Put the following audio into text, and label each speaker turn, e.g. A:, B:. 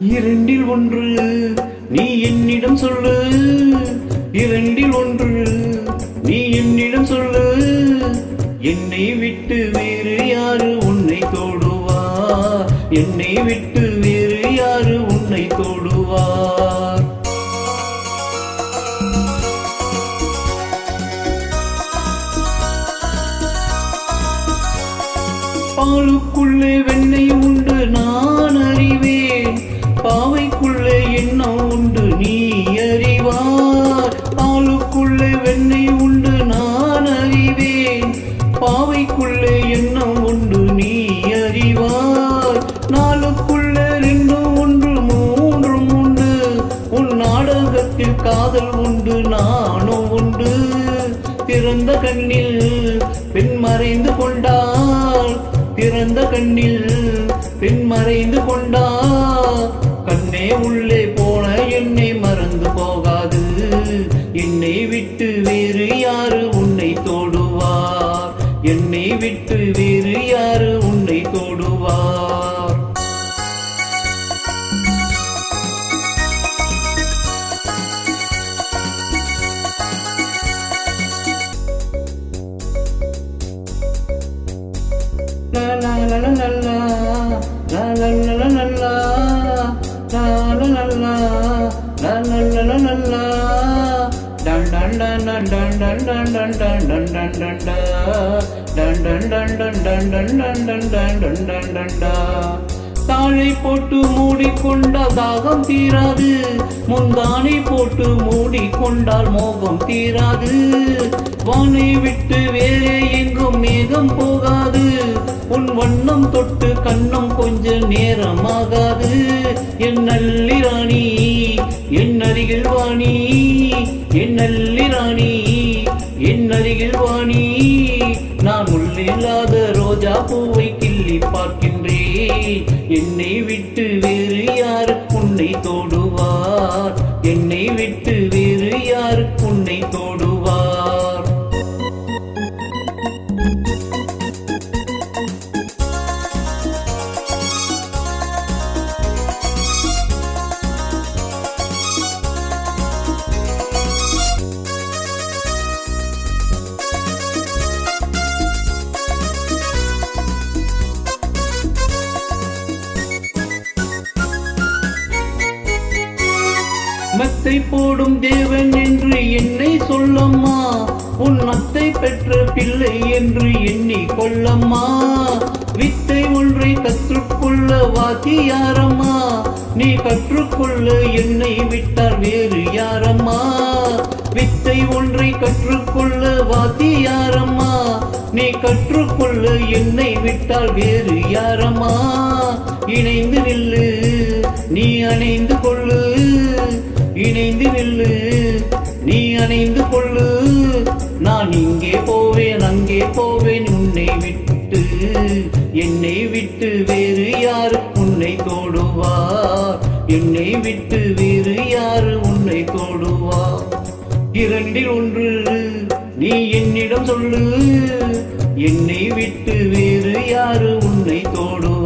A: இரண்டில் ஒன்று நீ என்னிடம் சொல்லு. இரண்டில் ஒன்று நீ என்னிடம் சொல்லு. என்னை விட்டு வேறு யாரு உன்னை தோடுவா? என்னை விட்டு வேறு யாரு உன்னை தோடுவார் பாலுக்குள்ளே வெண்ணெய் உண்டு நான நாளுக்குள்ளே ஒன்று மூன்றும் உண்டு. உன் நாடகத்தில் காதல் உண்டு நானும் உண்டு. திறந்த கண்ணில் பெண் மறைந்து கொண்டாள். திறந்த கண்ணில் பெண் மறைந்து கொண்டா கண்ணே உள்ளே போன என்னை மறந்து போகாது. என்னை விட்டு வேறு யாரும் தாழை போட்டு மூடிக்கொண்ட தாகம் தீராது முந்தானை போட்டு மூடிக்கொண்டால் மோகம் தீராது வானை விட்டு வேறே எங்கும் மேகம் போகாது உன் வண்ணம் தொட்டு கண்ணம் கொஞ்ச நேரமாகாது என் நல்லிராணி என் அருகில் வாணி என் நல்லிராணி என் அருகில் வாணி நான் உள்ளில்லாத ரோஜா பூவை கிள்ளி பார்க்கின்றேன். என்னை விட்டு வேறு யாருக்கு உன்னை தோடுவார்? என்னை விட்டு வேறு யாருக்கு மெத்தை போடும் தேவன் என்று என்னை சொல்லம்மா. உன் அத்தை பெற்ற பிள்ளை என்று எண்ணி கொள்ளம்மா. வித்தை ஒன்றை கற்றுக்கொள்ள வாத்தியாரம்மா. நீ கற்றுக்கொள்ள என்னை விட்டால் வேறு யாரம்மா. வித்தை ஒன்றை கற்றுக்கொள்ள வாத்தியாரம்மா. நீ கற்றுக்கொள்ள என்னை விட்டால் வேறு யாரம்மா. இணைந்து நில்லு நீ அணைந்து கொள்ளு. இணைந்து வெல்லு நீ அணைந்து கொள்ளு. நான் இங்கே போவேன் அங்கே போவேன் உன்னை விட்டு. என்னை விட்டு வேறு யாரு உன்னை தோடுவார். என்னை விட்டு வேறு யாரு உன்னை தோடுவார். இரண்டில் ஒன்று நீ என்னிடம் சொல்லு. என்னை விட்டு வேறு யாரு உன்னை தோடுவார்.